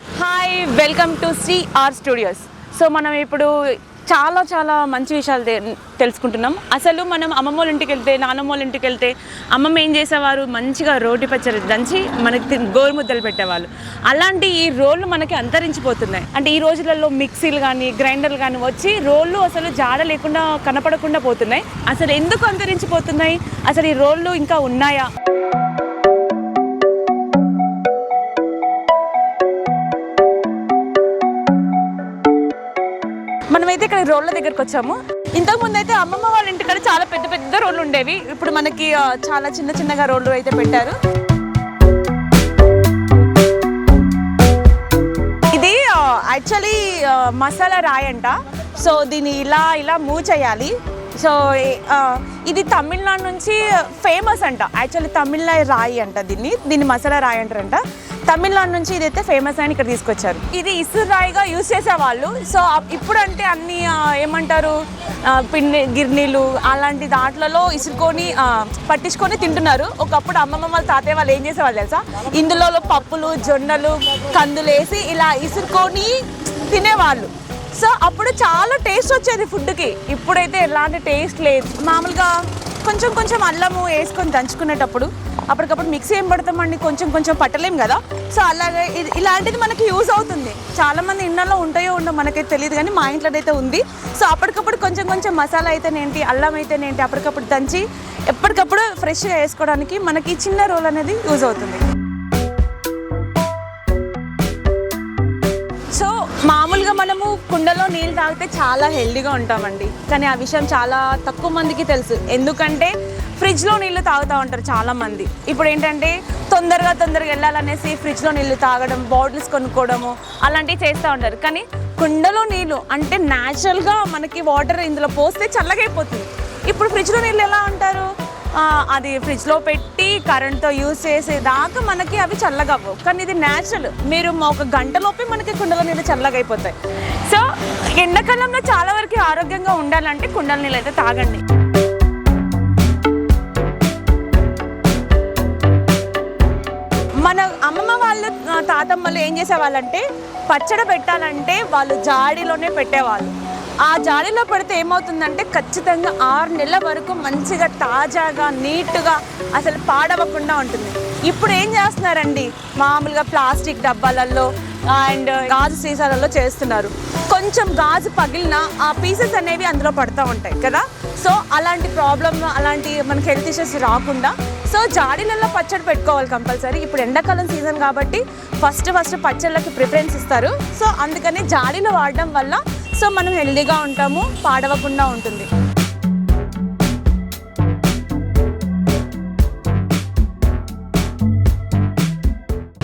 Hi welcome to Shri R studios so మనం ఇప్పుడు చాలా చాలా మంచి విషయాలు తెలుసుకుంటున్నాం. అసలు మనం అమ్మమ్మ వాళ్ళ ఇంటికి వెళ్తే నాన్నమ్మ వాళ్ళ ఇంటికి వెళ్తే అమ్మమ్మ ఏం చేసేవారు? మంచిగా రోటి పచ్చడి దంచి మనకి గోరుముద్దలు పెట్టేవాళ్ళు. అలాంటి ఈ రోళ్ళు మనకి అంతరించిపోతున్నాయి. అంటే ఈ రోజులలో మిక్సీలు కానీ గ్రైండర్లు కానీ వచ్చి రోళ్ళు అసలు జాడ లేకుండా కనపడకుండా పోతున్నాయి. అసలు ఎందుకు అంతరించిపోతున్నాయి? అసలు ఈ రోళ్ళు ఇంకా ఉన్నాయా? మనమైతే ఇక్కడ రోడ్ల దగ్గరకు వచ్చాము. ఇంతకు ముందు అయితే అమ్మమ్మ వాళ్ళ ఇంటికాడ చాలా పెద్ద పెద్ద రోడ్లు ఉండేవి. ఇప్పుడు మనకి చాలా చిన్న చిన్నగా రోడ్లు అయితే పెట్టారు. ఇది యాక్చువల్లీ మసాలా రాయి అంట. సో దీన్ని ఇలా ఇలా మూవ్ చేయాలి. సో ఇది తమిళనాడు నుంచి ఫేమస్ అంట. యాక్చువల్లీ తమిళనాడు రాయి అంట దీన్ని. దీన్ని మసాలా రాయి అంటారంట. తమిళనాడు నుంచి ఇదైతే ఫేమస్ అని ఇక్కడ తీసుకొచ్చారు. ఇది ఇసురు రాయిగా యూజ్ చేసేవాళ్ళు. సో ఇప్పుడంటే ఇప్పుడు అంటే అన్ని ఏమంటారు పిండి గిర్నీలు అలాంటి దాంట్లలో ఇసురుకొని పట్టించుకొని తింటున్నారు. ఒకప్పుడు అమ్మమ్మ వాళ్ళ తాతయ్య వాళ్ళు ఏం చేసేవాళ్ళు తెలుసా? ఇందులో పప్పులు జొన్నలు కందులు వేసి ఇలా ఇసురుకొని తినేవాళ్ళు. సో అప్పుడు చాలా టేస్ట్ వచ్చేది ఫుడ్కి ఇప్పుడైతే ఎలాంటి టేస్ట్ లేదు. మామూలుగా కొంచెం కొంచెం అల్లము వేసుకొని దంచుకునేటప్పుడు అప్పటికప్పుడు మిక్సీ ఏం పడతామండి? కొంచెం కొంచెం పట్టలేం కదా? సో అలాగే ఇది ఇలాంటిది మనకి యూజ్ అవుతుంది. చాలామంది ఇళ్ళలో ఉంటాయో ఉండో మనకైతే తెలియదు కానీ మా ఇంట్లో అయితే ఉంది. సో అప్పటికప్పుడు కొంచెం కొంచెం మసాలా అయితేనేంటి అల్లం అయితేనేంటి అప్పటికప్పుడు దంచి ఎప్పటికప్పుడు ఫ్రెష్గా వేసుకోవడానికి మనకి చిన్న రోల్ అనేది యూజ్ అవుతుంది. సో మామూలుగా మనము కుండలో నీళ్ళు తాగితే చాలా హెల్దీగా ఉంటామండి. కానీ ఆ విషయం చాలా తక్కువ మందికి తెలుసు. ఎందుకంటే ఫ్రిడ్జ్లో నీళ్ళు తాగుతూ ఉంటారు చాలామంది. ఇప్పుడు ఏంటంటే తొందరగా తొందరగా వెళ్ళాలనేసి ఫ్రిడ్జ్లో నీళ్ళు తాగడం బాటిల్స్ కొనుక్కోవడము అలాంటివి చేస్తూ ఉంటారు. కానీ కుండలో నీళ్ళు అంటే న్యాచురల్గా మనకి వాటర్ ఇందులో పోస్తే చల్లగైపోతుంది. ఇప్పుడు ఫ్రిడ్జ్లో నీళ్ళు ఎలా అంటారు అది ఫ్రిడ్జ్లో పెట్టి కరెంట్తో యూస్ చేసేదాకా మనకి అవి చల్లగా కానీ ఇది న్యాచురల్ మీరు ఒక గంటలోపే మనకి కుండల నీళ్ళు చల్లగా అయిపోతాయి సో ఎండాకాలంలో చాలా వరకు ఆరోగ్యంగా ఉండాలంటే కుండల నీళ్ళు అయితే తాగండి. మన అమ్మమ్మ వాళ్ళు తాతమ్మలు ఏం చేసేవాళ్ళంటే పచ్చడి పెట్టాలంటే వాళ్ళు జాడీలోనే పెట్టేవాళ్ళు. ఆ జాడీలో పెడితే ఏమవుతుందంటే ఖచ్చితంగా ఆరు నెలల వరకు మంచిగా తాజాగా నీట్గా అసలు పాడవకుండా ఉంటుంది. ఇప్పుడు ఏం చేస్తున్నారండి? మామూలుగా ప్లాస్టిక్ డబ్బాలలో అండ్ గాజు సీసాలలో చేస్తున్నారు. కొంచెం గాజు పగిలిన ఆ పీసెస్ అనేవి అందులో పడుతూ ఉంటాయి కదా? సో అలాంటి ప్రాబ్లమ్ అలాంటి మనకి హెల్త్ ఇష్యూస్ రాకుండా సో జాడీలలో పచ్చడి పెట్టుకోవాలి కంపల్సరీ ఇప్పుడు ఎండాకాలం సీజన్ కాబట్టి ఫస్ట్ ఫస్ట్ పచ్చళ్ళకి ప్రిఫరెన్స్ ఇస్తారు. సో అందుకని జాడీలో వాడడం వల్ల సో మనం హెల్దీగా ఉంటాము పాడవకుండా ఉంటుంది.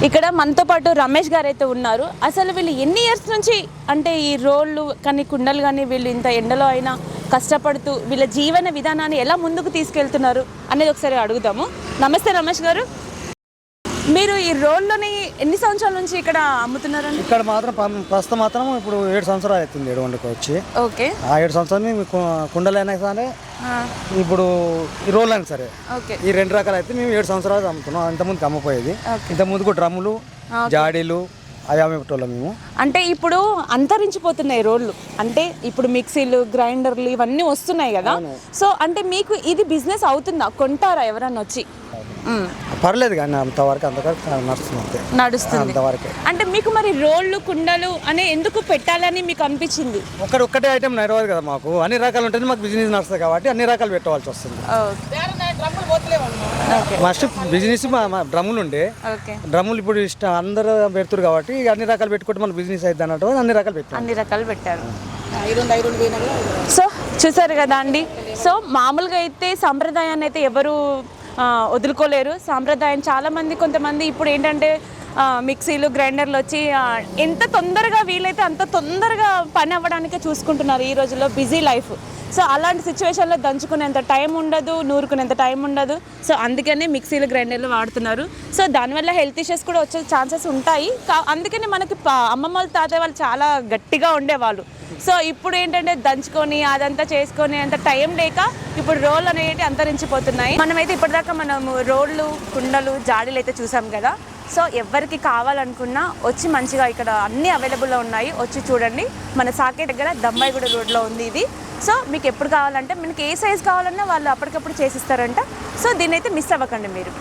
ఇక్కడ మనతో పాటు రమేష్ గారు అయితే ఉన్నారు. అసలు వీళ్ళు ఎన్ని ఇయర్స్ నుంచి అంటే ఈ రోళ్ళు కానీ కుండలు కానీ వీళ్ళు ఇంత ఎండలో అయినా కష్టపడుతూ వీళ్ళ జీవన విధానాన్ని ఎలా ముందుకు తీసుకెళ్తున్నారు అనేది ఒకసారి అడుగుదాము. నమస్తే రమేష్ గారు. మీరు ఈ రోల్లోని ఎన్ని సంవత్సరాల నుంచి ఇక్కడ అమ్ముతున్నారండి? ఇక్కడ మాత్రం పం- ప్రస్తుతం మాత్రం ఇప్పుడు ఏడు సంవత్సరాలు అవుతుంది ఏడు వండుకు వచ్చి. ఓకే. ఆ ఏడు సంవత్సరాలు మేము కు- కుండలైనా సరే ఇప్పుడు ఈ రోల్ అయినా సరే ఓకే. ఈ రెండు రకాలు అయితే మేము ఏడు సంవత్సరాలు అమ్ముతున్నాం అంతకుముందుకు అమ్మపోయేది ఇంతకుముందుకు డ్రమ్ములు జాడీలు అవి అమ్మేటోళ్ళం మేము. అంటే ఇప్పుడు అంతరించిపోతున్నాయి రోడ్లు. అంటే ఇప్పుడు మిక్సీలు గ్రైండర్లు ఇవన్నీ వస్తున్నాయి కదా. సో అంటే మీకు ఇది బిజినెస్ అవుతుందా? కొంటారా ఎవరన్నా వచ్చి. పర్లేదు కానీ అంతవరకు అంతవరకు నడుస్తుంది నడుస్తుంది. అంతవరకే. అంటే మీకు మరి రోళ్ళు కుండలు అనే ఎందుకు పెట్టాలని మీకు అనిపించింది? ఒక్కటి ఒక్కటే ఐటమ్ నడవదు కదా మాకు. అన్ని రకాలు ఉంటుంది మాకు బిజినెస్ నడుస్తుంది కాబట్టి అన్ని రకాలు పెట్టవలసి వస్తుంది. ఓకే. ఫస్ట్ బిజినెస్ మా డ్రమ్ములు ఉండే. ఓకే. డ్రమ్ములు ఇప్పుడు ఇష్టం అందరూ పెడుతురు కాబట్టి ఇక అన్ని రకాలు పెట్టుకుంటే మన బిజినెస్ అయితే అన్నట్టు అన్ని రకాలు పెట్టాం అన్ని రకాలు పెట్టారు. సో చూసారు కదా అండి. సో మామూలుగా అయితే సాంప్రదాయాన్ని అయితే ఎవరు వదులుకోలేరు. సాంప్రదాయం చాలామంది కొంతమంది ఇప్పుడు ఏంటంటే మిక్సీలు గ్రైండర్లు వచ్చి ఎంత తొందరగా వీలైతే అంత తొందరగా పని అవ్వడానికే చూసుకుంటున్నారు ఈ రోజుల్లో బిజీ లైఫ్. సో అలాంటి సిచ్యువేషన్లో దంచుకునేంత టైం ఉండదు నూరుకునేంత టైం ఉండదు. సో అందుకనే మిక్సీలు గ్రైండర్లు వాడుతున్నారు. సో దానివల్ల హెల్త్ ఇష్యూస్ కూడా వచ్చే ఛాన్సెస్ ఉంటాయి. కా- అందుకని మనకి అమ్మమ్మ వాళ్ళ తాతయ్య వాళ్ళు చాలా గట్టిగా ఉండేవాళ్ళు. సో ఇప్పుడు ఏంటంటే దంచుకొని అదంతా చేసుకొని అంత టైం లేక ఇప్పుడు రోల్ అనేవి అంతరించిపోతున్నాయి. మనమైతే ఇప్పటిదాకా మనము రోడ్లు కుండలు జాడీలు అయితే చూసాం కదా. సో ఎవరికి కావాలనుకున్నా వచ్చి మంచిగా ఇక్కడ అన్నీ అవైలబుల్లో ఉన్నాయి. వచ్చి చూడండి. మన సాకే దగ్గర దమ్మాయిగూడ రోడ్లో ఉంది ఇది. సో మీకు ఎప్పుడు కావాలంటే మనకి ఏ సైజ్ కావాలన్నా వాళ్ళు అప్పటికప్పుడు చేసిస్తారంట. సో దీన్నైతే మిస్ అవ్వకండి మీరు.